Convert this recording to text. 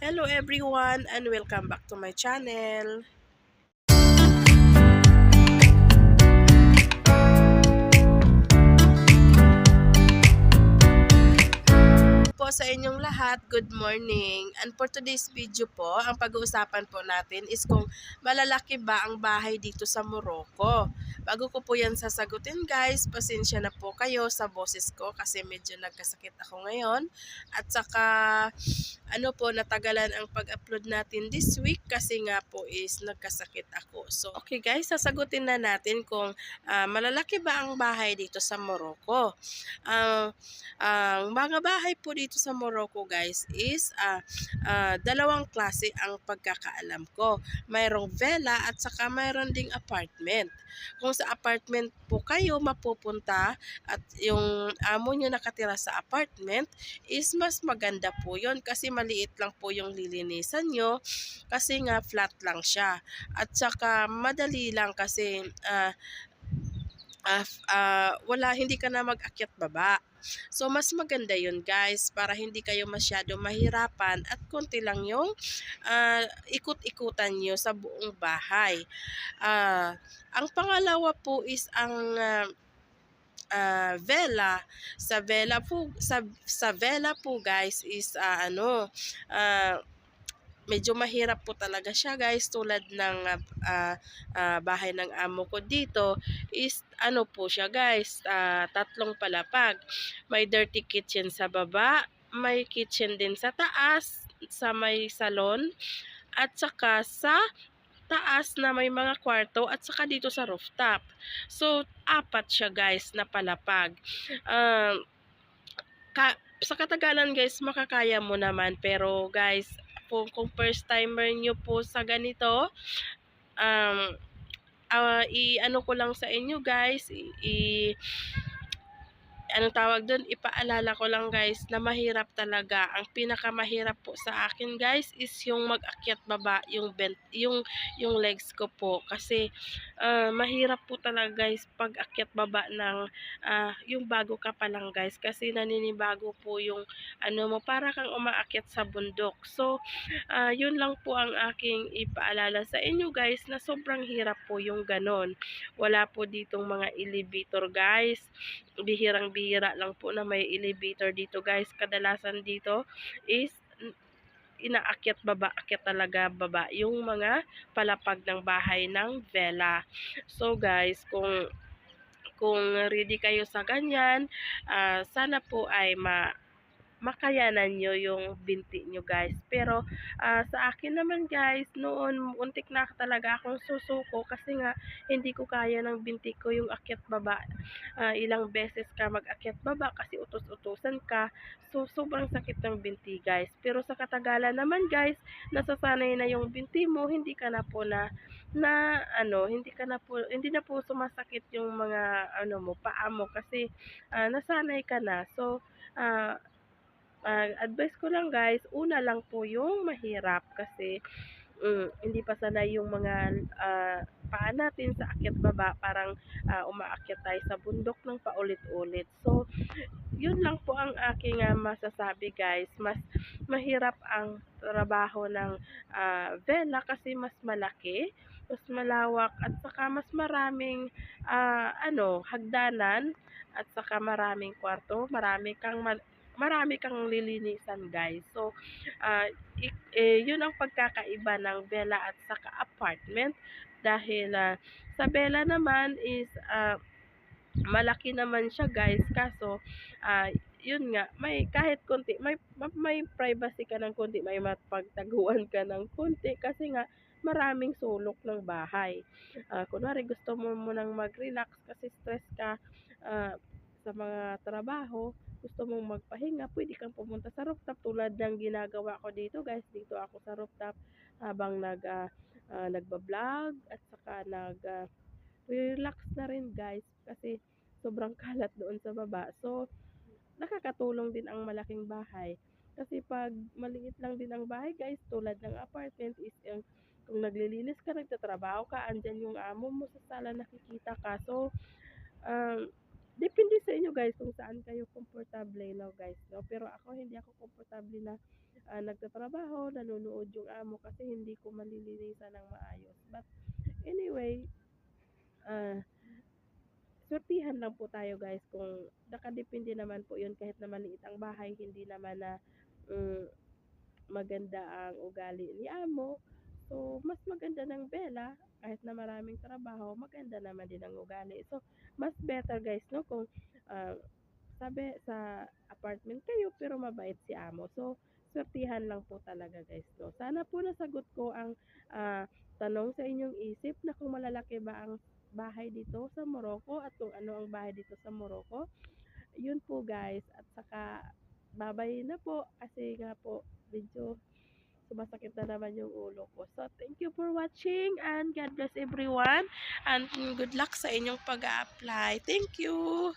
Hello everyone and welcome back to my channel. Sa inyong lahat. Good morning. And for today's video po, ang pag-uusapan po natin is kung malalaki ba ang bahay dito sa Morocco. Bago ko po yan sasagutin guys, pasensya na po kayo sa boses ko kasi medyo nagkasakit ako ngayon. At saka, ano po, natagalan ang pag-upload natin this week kasi nga po is nagkasakit ako. So, okay guys, sasagutin na natin kung ah, malalaki ba ang bahay dito sa Morocco. Ang ang mga bahay po dito sa Morocco guys is ah, ah, dalawang klase ang pagkakaalam ko. Mayroong villa at saka mayroon ding apartment. Kung sa apartment po kayo mapupunta at yung amo nyo nakatira sa apartment is mas maganda po yon kasi maliit lang po yung lilinisan nyo kasi nga flat lang siya. At saka madali lang kasi ah, ah, ah, wala hindi ka na mag-akyat baba. So mas maganda 'yun guys para hindi kayo masyado mahirapan at konti lang yung ah, ikot-ikutan nyo sa buong bahay. Ah, ang pangalawa po is ang ah, ah, vela. Sa vela po sa sa vela po guys is ah, ano ah, medyo mahirap po talaga siya guys tulad ng ah, ah, bahay ng amo ko dito is ano po siya guys ah, tatlong palapag. May dirty kitchen sa baba may kitchen din sa taas sa may salon at saka sa taas na may mga kwarto at saka dito sa rooftop. So apat siya guys na palapag. Um, ka, sa katagalan guys makakaya mo naman pero guys kung, kung first timer nyo po sa ganito, um, ah, i-ano ko lang sa inyo guys, i, i- anong tawag doon, ipaalala ko lang guys na mahirap talaga. Ang pinakamahirap po sa akin guys is yung mag-akyat baba, yung bent, yung yung legs ko po kasi ah, mahirap po talaga guys pag akyat baba ng ah, yung bago ka pa lang guys kasi naninibago po yung ano mo para kang umaakyat sa bundok. So, ah, yun lang po ang aking ipaalala sa inyo guys na sobrang hirap po yung ganon. Wala po ditong mga elevator guys. Bihirang bihira lang po na may elevator dito guys. Kadalasan dito is inaakyat baba, akyat talaga baba yung mga palapag ng bahay ng vela. So guys, kung kung ready kayo sa ganyan, ah, sana po ay ma makayanan nyo yung binti nyo guys. Pero ah, sa akin naman guys, noon untik na talaga akong susuko kasi nga hindi ko kaya ng binti ko yung akyat baba. Ah, ilang beses ka mag-akyat baba kasi utos-utusan ka. So sobrang sakit ng binti guys. Pero sa katagalan naman guys, nasasanay na yung binti mo, hindi ka na po na na ano, hindi ka na po hindi na po sumasakit yung mga ano mo, paa mo kasi ah, nasanay ka na. So ah, ah, advice ko lang guys, una lang po yung mahirap kasi mm, hindi pa sanay yung mga ah, paa natin sa akyat baba, parang ah, umaakyat tayo sa bundok ng paulit-ulit. So, yun lang po ang aking ah, masasabi guys. Mas mahirap ang trabaho ng ah, vela kasi mas malaki, mas malawak at saka mas maraming ah, ano, hagdanan at saka maraming kwarto, marami kang marami kang lilinisan guys. So, ik- eh, yun ang pagkakaiba ng villa at saka apartment. Dahil ah, sa villa naman is ah, malaki naman siya guys. Kaso ah, yun nga may kahit konti may ma- may privacy ka ng konti may mapagtaguan ka ng konti. Kasi nga maraming sulok ng bahay. Ah, kunwari gusto mo munang mag-relax kasi stress ka ah, sa mga trabaho gusto mong magpahinga pwede kang pumunta sa rooftop tulad ng ginagawa ko dito guys dito ako sa rooftop habang nag ah, ah, nagba-vlog at saka nag ah, relax na rin guys kasi sobrang kalat doon sa baba. So, nakakatulong din ang malaking bahay. Kasi pag maliit lang din ang bahay guys, tulad ng apartment is yung kung naglilinis ka, nagtatrabaho ka, andyan yung amo mo sa sala, nakikita ka. So, um, depende sa inyo guys kung saan kayo komportable no guys no? Pero ako hindi ako komportable na ah, nagtatrabaho nanonood yung amo kasi hindi ko malilinisan ng maayos. But anyway ah sortihan lang po tayo guys kung nakadepende naman po yun kahit na maliit ang bahay hindi naman na mm, maganda ang ugali ni amo so mas maganda ng Bella kahit na maraming trabaho maganda naman din ang ugali so mas better guys no kung ah, sabi sa apartment kayo pero mabait si amo so sortihan lang po talaga guys no sana po nasagot ko ang ah, tanong sa inyong isip na kung malalaki ba ang bahay dito sa Morocco at kung ano ang bahay dito sa Morocco. Yun po guys. At saka babay na po kasi nga po medyo sumasakit na naman yung ulo ko. So thank you for watching and God bless everyone and good luck sa inyong pag-apply. Thank you!